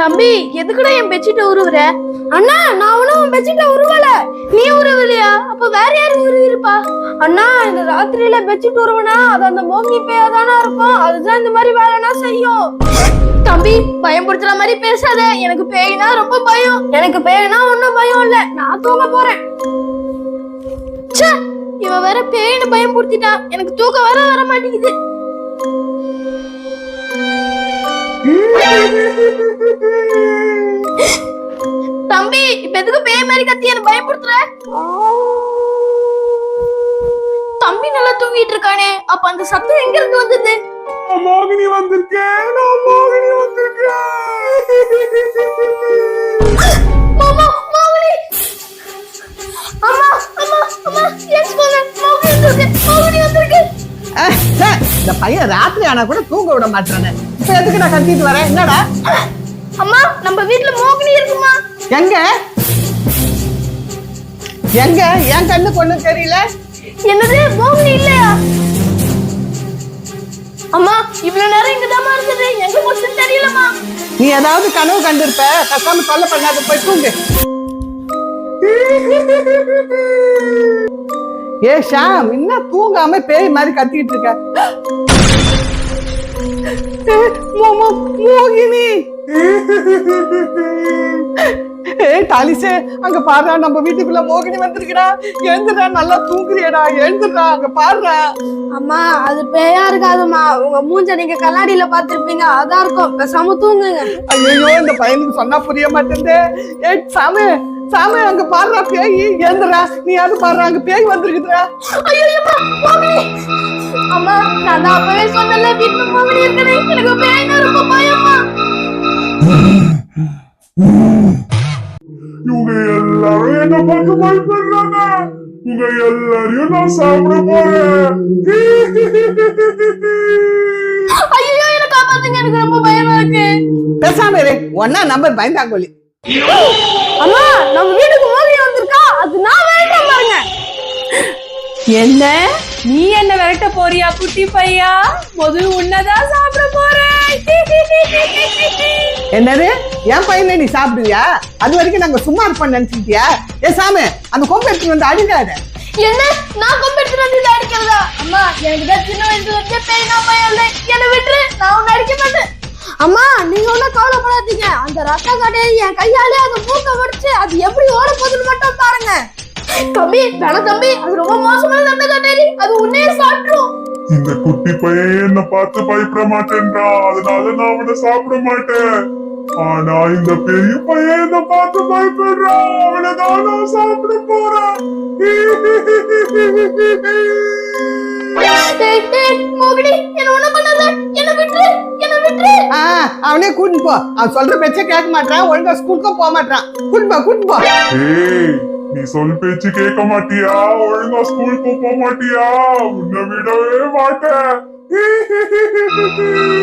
தம்பி எதுக்குடா என் பெட்ஷீட்டை உருவுற? அண்ணா நான் ஒன்னும் பெட்ஷீட்டை உருவல. நீ உருவலையா? அப்ப வேற யாரு உருவிருப்பா? அண்ணா இந்த ராத்திரியில பெட்ஷீட் உருவனா அது அந்த மோங்கி பேயா தானா இருக்கும். அதுதான் இந்த மாதிரி வேலைனா செய்யும். தம்பி பயம் பிடிச்ச மாதிரி பேசாத. எனக்கு பேய்னா ரொம்ப பயம். எனக்கு பேய்னா ஒன்னும் பயம் இல்ல. நான் தூங்க போறேன். ச்சே இவன் வேற பேய்னு பயம்படுத்திட்டான் எனக்கு தூக்கம் வேற வர மாட்டேங்குது. மாதிரி கத்தி என்ன பயப்படுத்துற தம்பி நல்லா தூங்கிட்டு இருக்கானே அப்ப அந்த சத்தம் எங்க இருந்து வந்தது? மோகினி வந்திருக்கேன் நான் மோகினி வந்திருக்கேன். மாமா அம்மா அம்மா அம்மா எஸ் போங்க? இந்த பையன் ராத்திரி ஆனா கூட தூங்க விட மாட்டானே இப்ப எதுக்கு நான் கத்திட்டு வரேன் என்னடா? அம்மா நம்ம வீட்ல மோகினி இருக்குமா? எங்க? எங்க? என் கண்ணுக்கு ஒண்ணும் தெரியல? என்னது? மோகினி இல்லையா? அம்மா இவ்வளவு நேரம் இங்கதாம்மா இருந்தது. எங்க போச்சு தெரியலம்மா. நீ ஏதாவது கனவு கண்டிருப்ப. கத்தாம தொல்லை பண்ணாத போய் தூங்கு. ஏ ஷாம் இன்னும் தூங்காம பேய் மாதிரி கத்திக்கிட்டு இருக்க. மோகினி. ஏ டாலிசே அங்க பாருடா நம்ம வீட்டுக்குள்ள மோகினி வந்திருக்குடா. எழுந்துடா நல்லா தூங்குறியடா எழுந்துடா அங்க பாருடா. அம்மா அது பேயா இருக்காதும்மா. உங்க மூஞ்ச நீங்க கண்ணாடியில பாத்திருப்பீங்க அதான் இருக்கும். பேசாம தூங்குங்க. ஐயோ இந்த பையனுக்கு சொன்னா புரிய மாட்டேங்குது ஏ சாமி சாமி அங்க பாருடா பேய். எழுந்துடா நீ யாரு பாருடா அங்க பேய் வந்திருக்குதுடா. ஐயோ அம்மா நான் அப்பவே சொன்னல வீட்டுல மோகினி இருக்குன்னு. எனக்கு பேய்னா ரொம்ப பயமா. பார்த்து பயப்படுறாங்க உங்க எல்லாரையும் நான் சாப்பிட போறேன். ஐயோ என்ன காப்பாத்துங்க. எனக்கு ரொம்ப பயமா இருக்கு. பேசாம இரு. ஒன்னா நம்பர் பயந்தாங்கோலி அம்மா நம்ம வீட்டுக்கு மோகினி வந்திருக்கா. அது நான் வேண்டாம் பாருங்க. என்ன? நீ என்ன விரட்ட போறியா குட்டி பையா? முதல் உன்னதான் சாப்பிட போறேன். என்னது? என் பையனை நீ சாப்பிடுவியா? அது வரைக்கும் நாங்க சும்மா இருப்போம் நினைச்சிட்டியா ஏ சாமி அந்த கொம்பு எடுத்துட்டு வந்து அடிக்காத. என்ன? நான் கொம்பெடுத்து வந்து இதை அடிக்கிறதா? அம்மா எனக்கு தான் சின்ன வயசுல இருந்தே பேய்னா பயம் இல்லை என்னை விட்டுரு நான் உன்னை அடிக்க மாட்டேன். அம்மா நீங்க ஒன்றும் கவலைப்படாதீங்க. அந்த ரத்த கடையை என் கையாலே அந்த மூக்க வடிச்சு அது எப்படி ஓட போகுதுன்னு மட்டும் பாருங்க. தம்பி வேணாம் தம்பி அது ரொம்ப மோசமான ரத்த கட்டேரி அது உன்னையே சாப்பிட்டுரும். இந்த குட்டி பையன் என்ன பார்த்து பயப்பட மாட்டேன்றான் அதனால நான் அவனை சாப்பிட மாட்டேன். ஆனா இந்த பெரிய பையன் என்ன பார்த்து பயப்படுறான். அவனை தான் நான் சாப்பிட போறேன். அவனே கூட்டிட்டு போ. அவன் சொல்ற பேச்ச கேட்க மாட்டான் ஒழுங்கா ஸ்கூலுக்கும் போக மாட்டான் கூட்டிட்டு போ கூட்டிட்டு போ. ஏய் நீ சொல் பேச்சு கேட்க மாட்டியா? ஒழுங்கா ஸ்கூலுக்கு போக மாட்டியா? உன்னை விடவே மாட்டேன். பண்ணினது மோகினி